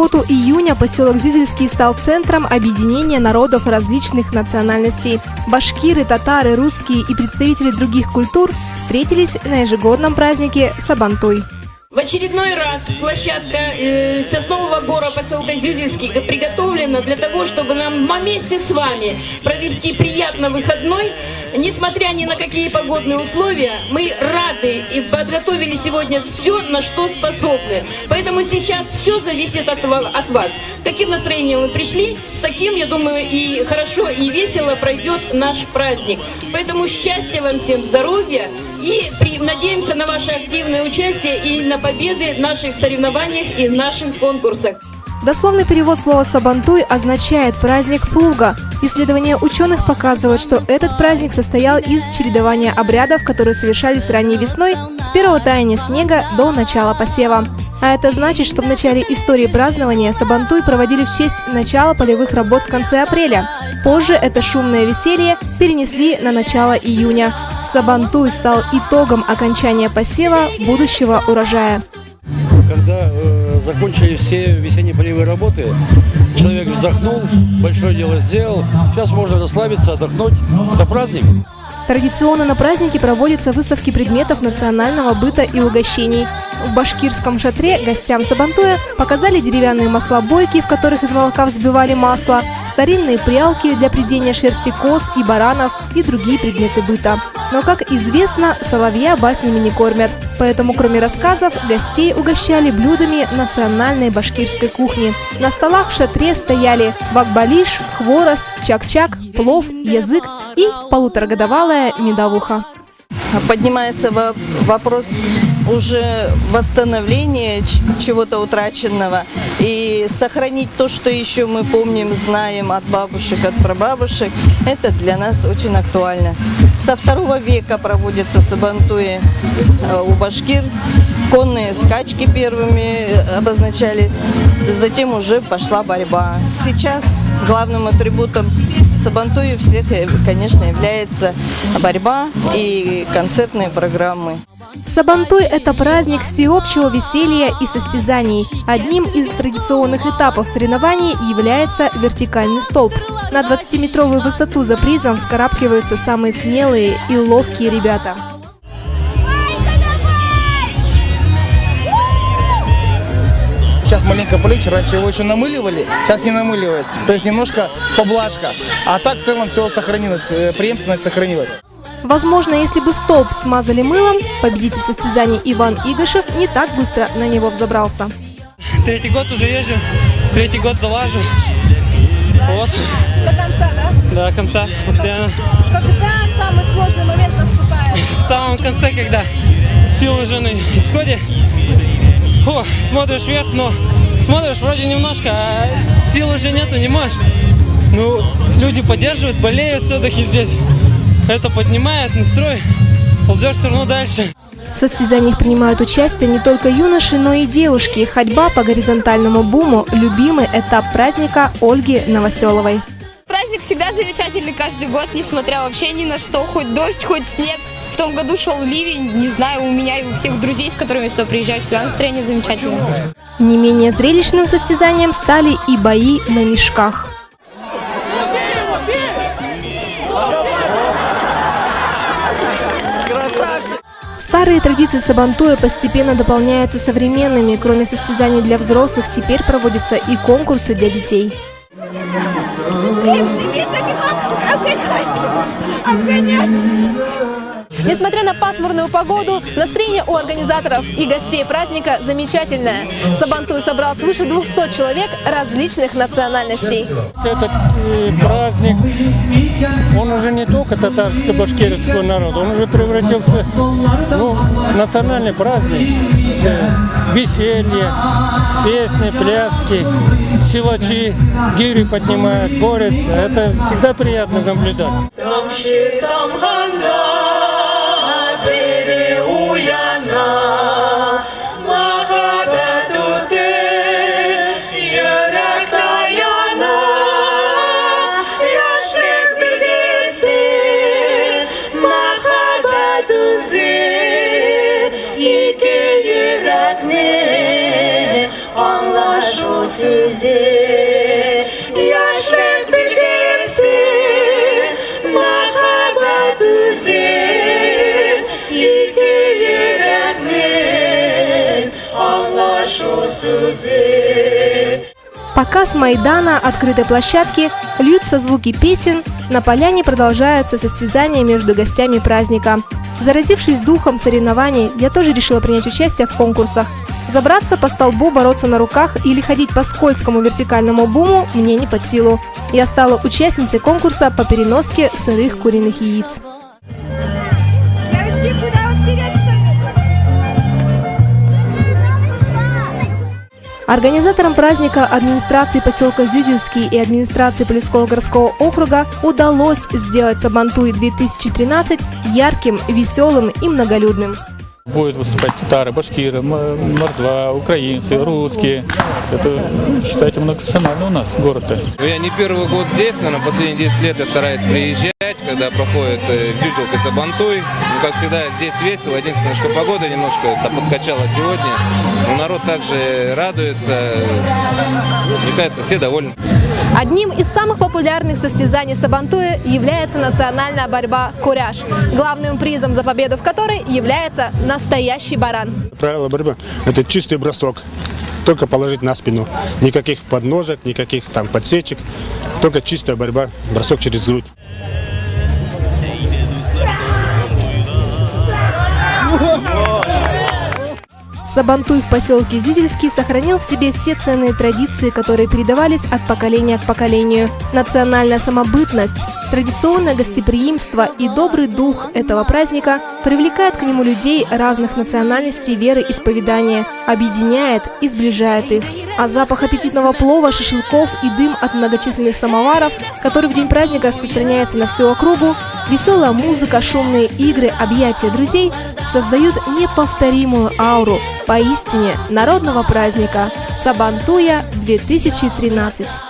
субботу июня поселок Зюзельский стал центром объединения народов различных национальностей. Башкиры, татары, русские и представители других культур встретились на ежегодном празднике Сабантуй. В очередной раз площадка э, Соснового бора поселка Зюзельский приготовлена для того, чтобы нам вместе с вами провести приятно выходной. Несмотря ни на какие погодные условия, мы рады и подготовили сегодня все, на что способны. Поэтому сейчас все зависит от, от вас. Каким настроением вы пришли, с таким, я думаю, и хорошо, и весело пройдет наш праздник. Поэтому счастья вам всем, здоровья и при, надеемся на ваше активное участие и на победы в наших соревнованиях и в наших конкурсах. Дословный перевод слова «сабантуй» означает «праздник плуга». Исследования ученых показывают, что этот праздник состоял из чередования обрядов, которые совершались ранней весной, с первого таяния снега до начала посева. А это значит, что в начале истории празднования Сабантуй проводили в честь начала полевых работ в конце апреля. Позже это шумное веселье перенесли на начало июня. Сабантуй стал итогом окончания посева будущего урожая. Когда э, закончили все весенние полевые работы, человек вздохнул, большое дело сделал, сейчас можно расслабиться, отдохнуть. Это праздник. Традиционно на празднике проводятся выставки предметов национального быта и угощений. В башкирском шатре гостям Сабантуя показали деревянные маслобойки, в которых из молока взбивали масло, старинные прялки для придения шерсти коз и баранов и другие предметы быта. Но, как известно, соловья баснями не кормят, поэтому кроме рассказов гостей угощали блюдами национальной башкирской кухни. На столах в шатре стояли вакбалиш, хворост, чак-чак, плов, язык и полуторагодовалая медовуха. Поднимается вопрос уже восстановления чего-то утраченного и сохранить то, что еще мы помним, знаем от бабушек, от прабабушек, это для нас очень актуально. Со второго века проводятся сабантуи э, у башкир, конные скачки первыми обозначались, затем уже пошла борьба. Сейчас главным атрибутом Сабантуи всех, э, конечно, является борьба и концертные программы. Сабантуй – это праздник всеобщего веселья и состязаний. Одним из традиционных этапов соревнований является вертикальный столб. На 20-метровую высоту за призом вскарабкиваются самые смелые и ловкие ребята. Маленько полегче, раньше его еще намыливали, сейчас не намыливают. То есть немножко поблажка. А так в целом все сохранилось, э, преемственность сохранилась. Возможно, если бы столб смазали мылом, победитель состязаний Иван Игошев не так быстро на него взобрался. Третий год уже езжу, третий год залажу. Вот. До конца, да? До конца, постоянно. Когда самый сложный момент наступает? В самом конце, когда силы жены исходе, Фу, смотришь вверх, но смотришь вроде немножко, а сил уже нету, не можешь. Ну, люди поддерживают, болеют все-таки здесь. Это поднимает настрой, ползешь все равно дальше. В состязаниях принимают участие не только юноши, но и девушки. Ходьба по горизонтальному буму – любимый этап праздника Ольги Новоселовой. Праздник всегда замечательный каждый год, несмотря вообще ни на что, хоть дождь, хоть снег. В том году шел ливень, не знаю, у меня и у всех друзей, с которыми я сюда приезжаю, всегда настроение замечательное. Не менее зрелищным состязанием стали и бои на мешках. Старые традиции Сабантуя постепенно дополняются современными. Кроме состязаний для взрослых, теперь проводятся и конкурсы для детей. Несмотря на пасмурную погоду, настроение у организаторов и гостей праздника замечательное. Сабантуй собрал свыше 200 человек различных национальностей. Этот э, праздник, он уже не только татарско-башкирского народа, он уже превратился ну, в национальный праздник. Э, веселье, песни, пляски, силачи, гири поднимают, борются. Это всегда приятно наблюдать. סוזי יש Показ Майдана открытой площадки льются звуки песен, на поляне продолжается состязание между гостями праздника. Заразившись духом соревнований, я тоже решила принять участие в конкурсах – Забраться по столбу, бороться на руках или ходить по скользкому вертикальному буму мне не под силу. Я стала участницей конкурса по переноске сырых куриных яиц. Организаторам праздника администрации поселка Зюзельский и администрации Полесского городского округа удалось сделать Сабантуй 2013 ярким, веселым и многолюдным. Будут выступать татары, башкиры, мордва, украинцы, русские. Это, ну, считайте, многонациональный у нас город-то. Ну, Я не первый год здесь, наверное, последние 10 лет я стараюсь приезжать, когда проходит э, Зюзелка Сабантуй. Ну, как всегда, здесь весело. Единственное, что погода немножко подкачала сегодня. Но народ также радуется. Мне кажется, все довольны. Одним из самых популярных состязаний Сабантуя является национальная борьба «Куряж», главным призом за победу в которой является настоящий баран. Правило борьбы – это чистый бросок. Только положить на спину. Никаких подножек, никаких там подсечек. Только чистая борьба, бросок через грудь. Сабантуй в поселке Зюзельский сохранил в себе все ценные традиции, которые передавались от поколения к поколению. Национальная самобытность, традиционное гостеприимство и добрый дух этого праздника привлекает к нему людей разных национальностей, веры исповедания, объединяет и сближает их. А запах аппетитного плова, шашлыков и дым от многочисленных самоваров, который в день праздника распространяется на всю округу, веселая музыка, шумные игры, объятия друзей создают неповторимую ауру поистине народного праздника Сабантуя 2013.